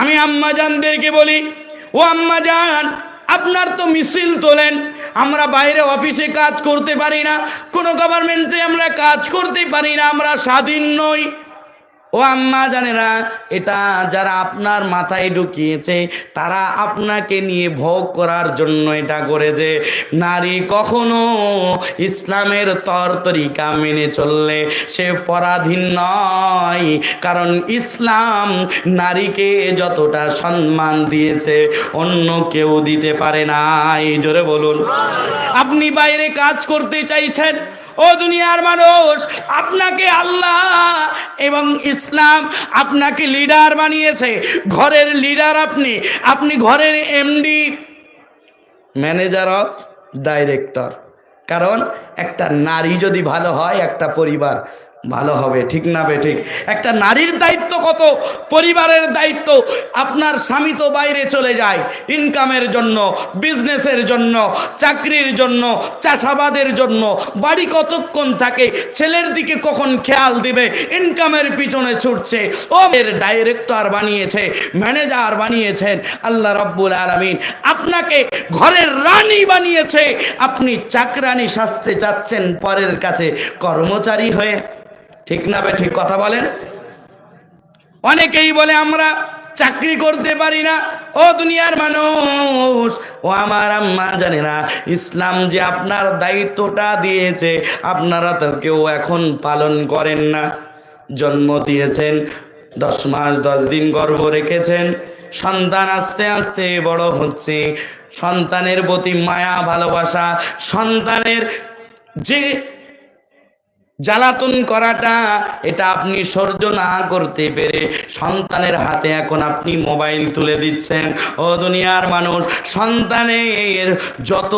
আমি আম্মাজানদেরকে বলি, ও আম্মাজান আপনার তো মিছিল তোলেন, আমরা বাইরে অফিসে কাজ করতে পারি না, কোনো গভর্নমেন্টে আমরা কাজ করতে পারি না, আমরা স্বাধীন নই। ও আম্মা জানেরা, এটা যারা আপনার মাথায় ঢুকিয়েছে, তারা আপনাকে নিয়ে ভোগ করার জন্য এটা করেছে। নারী কখনো ইসলামের তর তরিকা মেনে চললে সে পরাধীন নয়, কারণ ইসলাম নারীকে যতটা সম্মান দিয়েছে, অন্য কেউ দিতে পারে না এই জোরে বলুন। আপনি বাইরে কাজ করতে চাইছেন, ও দুনিয়ার মানুষ, আপনাকে আল্লাহ এবং ইসলাম আপনাকে লিডার বানিয়েছে। ঘরের লিডার আপনি। আপনি ঘরের এমডি ম্যানেজার অফ ডাইরেক্টর কারণ একটা নারী যদি ভালো হয়, একটা পরিবার। ভালো হবে, ঠিক না বে, ঠিক। একটা নারীর দায়িত্ব কত? পরিবারের দায়িত্ব। আপনার স্বামী তো বাইরে চলে যায় ইনকামের জন্য বিজনেসের জন্য, চাকরির জন্য, চাষাবাদের জন্য। বাড়ি কতক্ষণ থাকে? ছেলের দিকে কখন খেয়াল দিবে? ইনকামের পিছনে ছুটছে। ও এর ডাইরেক্টর বানিয়েছে ম্যানেজার বানিয়েছেন। আল্লাহ রাব্বুল আলামিন আপনাকে ঘরের রানী বানিয়েছে। আপনি চাকরানি সাজতে যাচ্ছেন পরের কাছে। কর্মচারী হয়ে ঠিক না ঠিক কথা বলেন? অনেকেই বলে, আমরা চাকরি করতে পারি না। ও দুনিয়ার মানুষ, ও আমার আম্মা জানে না ইসলাম যে আপনার দায়িত্বটা দিয়েছে, আপনারা তো কেউ এখন পালন করেন না। জন্ম দিয়েছেন, দশ মাস, দশ দিন গর্ভ রেখেছেন, সন্তান আস্তে আস্তে বড় হচ্ছে, সন্তানের প্রতি মায়া, ভালোবাসা, সন্তানের যে জ্বালাতন করাটা, এটা আপনি সহ্য না করতে পেরে সন্তানের হাতে এখন আপনি মোবাইল তুলে দিচ্ছেন। ও দুনিয়ার মানুষ, সন্তানের যত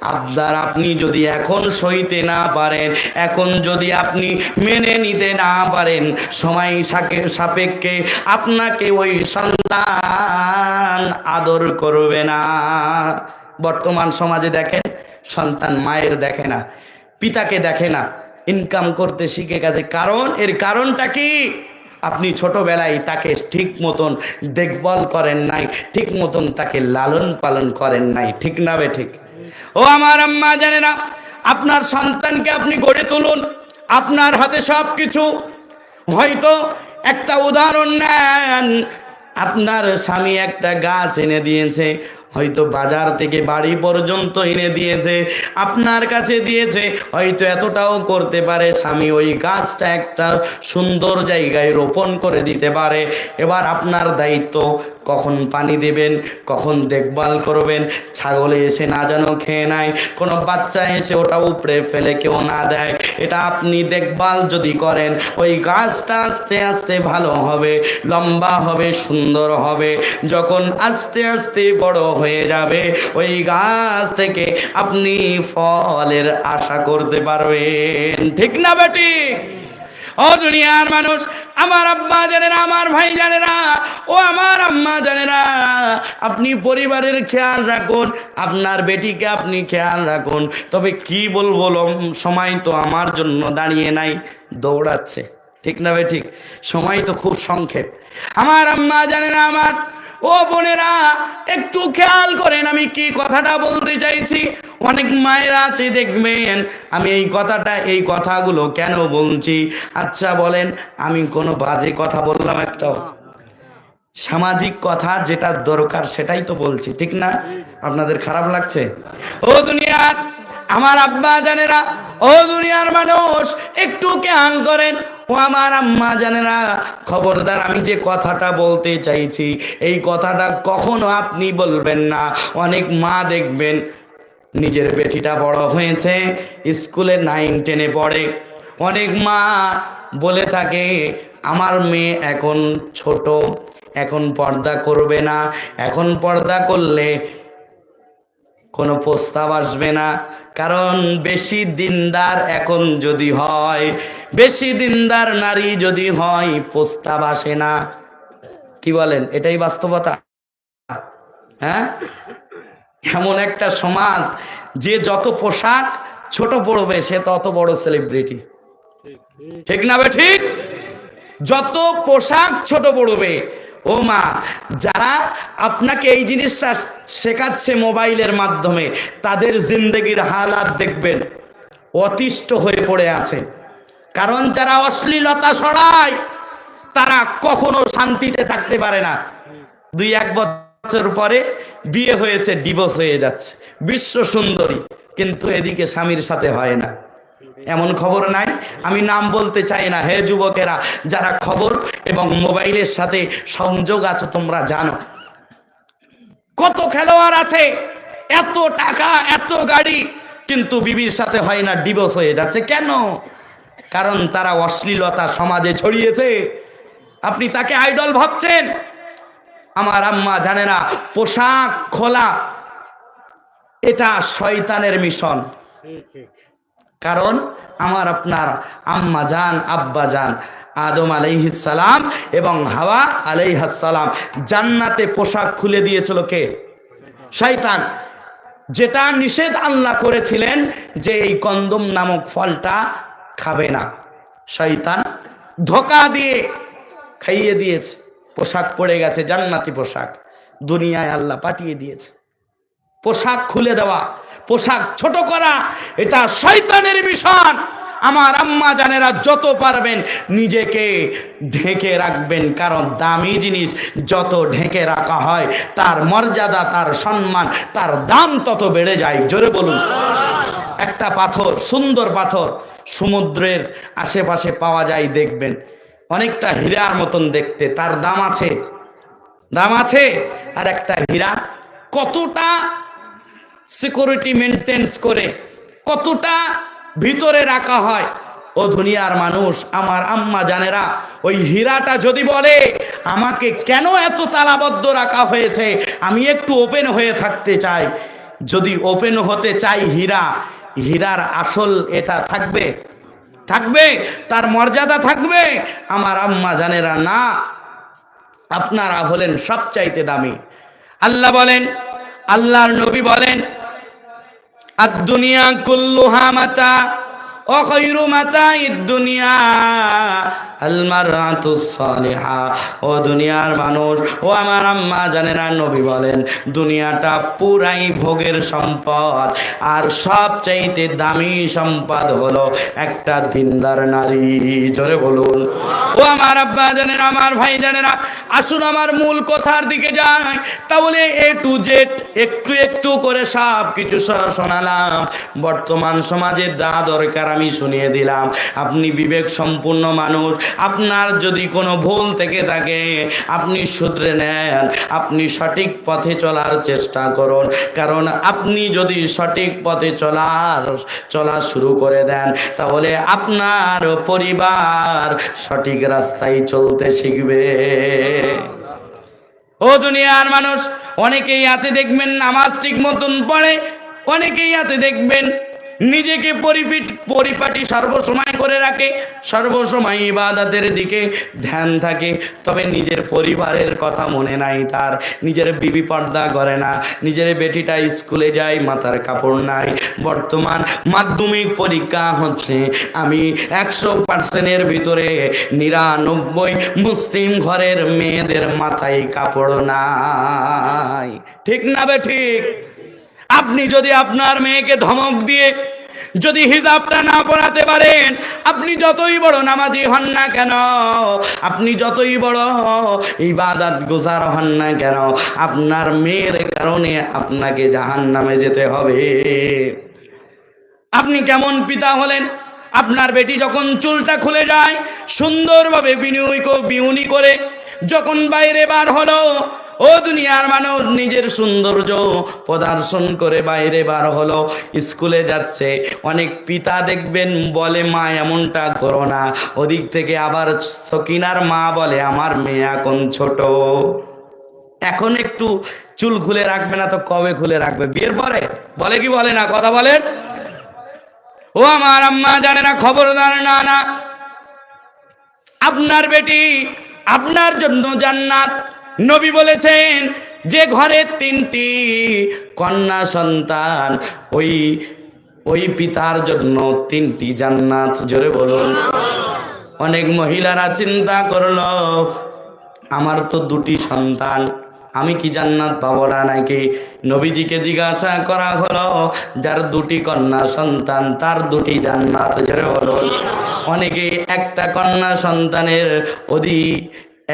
আবদার আপনি যদি এখন সইতে না পারেন, এখন যদি আপনি মেনে নিতে না পারেন, সময় সাকে- সাপেক্ষে আপনাকে ওই সন্তান আদর করবে না। বর্তমান সমাজে দেখেন, সন্তান মায়ের দেখে না, পিতাকে দেখে না। ইনকাম করতে শিখে গেছে। কারণ, এর কারণটা কি? আপনি ছোটবেলায় তাকে ঠিক মতন দেখভাল করেন নাই, ঠিক মতন তাকে লালন পালন করেন নাই, ঠিক না বে ঠিক? ও আমার আম্মা জানে না আপনার সন্তানকে আপনি গড়ে তুলুন, আপনার হাতে সব কিছু হয়তো একটা উদাহরণ নেন, আপনার স্বামী একটা গাছ এনে দিয়েছে হয়তো বাজার থেকে বাড়ি পর্যন্ত এনে দিয়েছে, আপনার কাছে দিয়েছে, হয়তো এতটাও করতে পারে, স্বামী ওই গাছটা একটা সুন্দর জায়গায় রোপণ করে দিতে পারে। এবার আপনার দায়িত্ব কখন পানি দেবেন, কখন দেখভাল করবেন, ছাগলে এসে না যেন খেয়ে নেয়, কোনো বাচ্চা এসে ওটা উপড়ে ফেলে, কেউ না দেয়, এটা আপনি দেখভাল যদি করেন, ওই গাছটা আস্তে আস্তে ভালো হবে, লম্বা হবে, সুন্দর হবে, যখন আস্তে আস্তে বড় হয়ে যাবে, ওই গাছ থেকে আপনি ফলের আশা করতে পারবেন। ঠিক না বেটি ও দুনিয়ার মানুষ আমার আব্বা জানেরা, আমার ভাই জানেরা, ও আমার আম্মা জানেরা, আপনি পরিবারের খেয়াল রাখুন, আপনার বেটিকে আপনি খেয়াল রাখুন। তবে কি বলব সময় তো আমার জন্য দাঁড়িয়ে নাই, দৌড়াচ্ছে। ঠিক না বে ঠিক? সময় তো খুব সংক্ষেপ। আমার আম্মা জানেরা, আমার ও বোনেরা, একটু খেয়াল করেন আমি কি কথাটা বলতে চাইছি। অনেক মায়েরা আছে, দেখবেন আমি এই কথাটা, এই কথাগুলো কেন বলছি? আচ্ছা বলেন, আমি কোনো বাজে কথা বললাম একটাও সামাজিক কথা যেটা দরকার সেটাই তো বলছি, ঠিক না? আপনাদের খারাপ লাগছে? ও দুনিয়া আমার আব্বা জানেরা ও দুনিয়ার মানুষ, একটু খেয়াল করেন। ও আমার আম্মা জানে না। খবরদার, আমি যে কথাটা বলতে চাইছি, এই কথাটা কখনো আপনি বলবেন না। অনেক মা দেখবেন, নিজের বেটিটা বড় হয়েছে, স্কুলে নাইন টেনে পড়ে। অনেক মা বলে থাকে, আমার মেয়ে এখন ছোট, এখন পর্দা করবে না, এখন পর্দা করলে কোনো প্রস্তাব আসবে না। কারণ বেশি দিনদার এখন যদি হয়, বেশি দিনদার নারী যদি হয়, প্রস্তাব আসে না। কি বলেন? এটাই বাস্তবতা। হ্যাঁ? এমন একটা সমাজ, যে যত পোশাক ছোট পড়বে, সে তত বড় সেলিব্রিটি ঠিক না বে ঠিক? যত পোশাক ছোট পড়বে ও মা, যারা আপনাকে এই জিনিসটা শেখাচ্ছে মোবাইলের মাধ্যমে, তাদের জিন্দগির হালাত দেখবেন, অতিষ্ঠ হয়ে পড়ে আছে। কারণ যারা অশ্লীলতা ছড়ায়, তারা কখনো শান্তিতে থাকতে পারে না। দুই এক বছর পরে বিয়ে হয়েছে ডিভোর্স হয়ে যাচ্ছে। বিশ্ব সুন্দরী, কিন্তু এদিকে স্বামীর সাথে হয় না। এমন খবর নাই। আমি নাম বলতে চাই না। হে যুবকেরা, যারা খবর এবং মোবাইলের সাথে সংযোগ আছে, তোমরা জানো। কত খেলোয়াড় আছে, এত টাকা, এত গাড়ি, কিন্তু বিবির সাথে হয় না ডিভোর্স হয়ে যাচ্ছে। কেন? কারণ তারা অশ্লীলতা সমাজে ছড়িয়েছে। আপনি তাকে আইডল ভাবছেন? আমার আম্মা জানে না, পোশাক খোলা, এটা শয়তানের মিশন। কারণ আমার আপনার আম্মা যান আব্বা যান আদম আলাইহিসালাম এবং হাওয়া আলাইহাসালাম জান্নাতে পোশাক খুলে দিয়েছিল কে? শয়তান। যেটা নিষেধ আল্লাহ করেছিলেন যে এই কন্দম নামক ফলটা খাবে না। শয়তান ধোকা দিয়ে খাইয়ে দিয়েছে। পোশাক পড়ে গেছে, জান্নাতি পোশাক। দুনিয়ায় আল্লাহ পাঠিয়ে দিয়েছে। পোশাক খুলে দেওয়া। পোশাক ছোট করা, এটা শয়তানের মিশন। আমার আম্মা জানেরা যত পারবেন নিজেকে ঢেকে রাখবেন, কারণ দামি জিনিস যত ঢেকে রাখা হয়, তার মর্যাদা, তার সম্মান, তার দাম তত বেড়ে যায়। জোরে বলুন। একটা পাথর, সুন্দর পাথর, সমুদ্রের আশেপাশে পাওয়া যায়, দেখবেন। অনেকটা হীরার মতন দেখতে, তার দাম আছে। দাম আছে, আর একটা হীরা কতটা সিকিউরিটি মেনটেন্স করে। কতটা ভিতরে রাখা হয়? ও দুনিয়ার মানুষ, আমার আম্মা জানেরা, ওই হীরাটা যদি বলে, আমাকে কেন এত তালাবদ্ধ রাখা হয়েছে? আমি একটু ওপেন হয়ে থাকতে চাই। যদি ওপেন হতে চাই হীরা, হীরার আসল এটা থাকবে? থাকবে? তার মর্যাদা থাকবে? আমার আম্মা জানেরা, না, আপনারা হলেন সবচাইতে দামি। আল্লাহ বলেন আল্লাহর নবী বলেন দুনিয়া কুল্লুহা মাতা অখৈরু মাতা দুনিয়া আলমারাতুসালিহা ও দুনিয়ার মানুষ, ও আমার আম্মা জানে না নবী বলেন, দুনিয়াটা পুরাই ভোগের সম্পদ, আর সবচাইতে দামি সম্পদ হলো একটা দিনদার নারী। জোরে বলুন। ও আমার আব্বা জানে না আমার ভাই জানে না আসুন আমার মূল কথার দিকে যাই। তাহলে এ টু জেড একটু একটু করে সব কিছু শোনালাম। বর্তমান সমাজের দা দরকার আমি শুনিয়ে দিলাম। আপনি বিবেক সম্পূর্ণ মানুষ আপনার যদি কোনো ভুল থেকে থাকে, আপনি শুধরে নেন, আপনি সঠিক পথে চলার চেষ্টা করুন। কারণ আপনি যদি সঠিক পথে চলার, চলা শুরু করে দেন, তাহলে আপনার পরিবার সঠিক রাস্তায় চলতে শিখবে। ও দুনিয়ার মানুষ, অনেকেই আছে দেখবেন নামাজ ঠিক মতন পড়ে, অনেকেই আছে দেখবেন নিজেকে পরিপিট পরিপাটি সর্বসময় করে রাখে, সর্বসময় ইবাদতের দিকে ধ্যান থাকে। তবে নিজের পরিবারের কথা মনে নাই তার। নিজের বিবি পর্দা করে না, নিজের বেটিটা স্কুলে যায় মাথার কাপড় নাই। বর্তমান মাধ্যমিক পরীক্ষা হচ্ছে, আমি একশো পার্সেন্টের ভিতরে নিরানব্বই মুসলিম ঘরের মেয়েদের মাথায় কাপড় নাই। ঠিক না বে ঠিক? আপনি যদি আপনার মেয়েকে ধমক দিয়ে যদি হিজাবটা না পড়াতে পারেন, আপনি যতই বড় নামাজি হন না কেন, আপনি যতই বড় ইবাদত গুজার হন না কেন, আপনার মেয়ের কারণে আপনাকে জাহান নামে যেতে হবে। আপনি কেমন পিতা হলেন? আপনার বেটি যখন চুলটা খুলে যায়, সুন্দরভাবে বিনিয়োগ বিউনি করে, যখন বাইরে বার হলো ও দুনিয়ার মানুষ, নিজের সৌন্দর্য প্রদর্শন করে বাইরে বার হলো। স্কুলে যাচ্ছে, অনেক পিতা দেখবেন বলে, মা, এমনটা করো না। ওদিক থেকে আবার সকিনার মা বলে, আমার মেয়ে এখন ছোট। এখন একটু চুল খুলে রাখবে না তো কবে খুলে রাখবে? বিয়ের পরে? বলে কি বলে না? কথা বলেন। ও আমার আম্মা জানে না খবরদার না না। আপনার বেটি, আপনার জন্য জান্নাত। নবী বলেছেন, যে ঘরে তিনটি কন্যা সন্তান, ওই ওই পিতার জন্য তিনটি জান্নাত, জোরে বলুন। অনেক মহিলারা চিন্তা করল, আমার তো দুটি সন্তান, আমি কি জান্নাত পাবো না নাকি? নবীজিকে জিজ্ঞাসা করা হলো, যার দুটি কন্যা সন্তান, তার দুটি জান্নাত, জোরে বলুন। অনেকে একটা কন্যা সন্তানের অধিক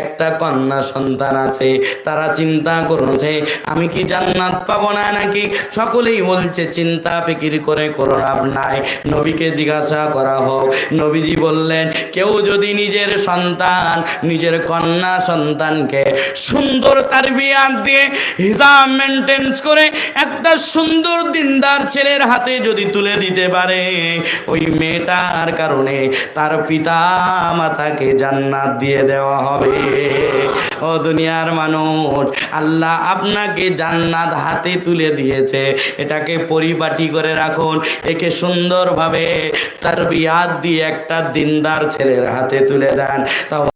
একটা কন্যা সন্তান আছে, তারা চিন্তা করছে, আমি কি জান্নাত পাবো না নাকি? সকলেই বলছে, চিন্তা ফিকির করে করো লাভ নাই। নবীকে জিজ্ঞাসা করা হোক। নবীজি বললেন, কেউ যদি নিজের সন্তান, নিজের কন্যা সন্তানকে সুন্দর তার দিয়ে হিসাব মেনটেন্স করে একটা সুন্দর দিনদার ছেলের হাতে যদি তুলে দিতে পারে, ওই মেয়েটার কারণে তার পিতা মাতাকে জান্নাত দিয়ে দেওয়া হবে। ও দুনিয়ার মানুষ, আল্লাহ আপনাকে জান্নাত হাতে তুলে দিয়েছে। এটাকে পরিপাটি করে রাখুন, একে সুন্দরভাবে তার বিয়াদ দিয়ে একটা দিনদার ছেলের হাতে তুলে দেন। তাও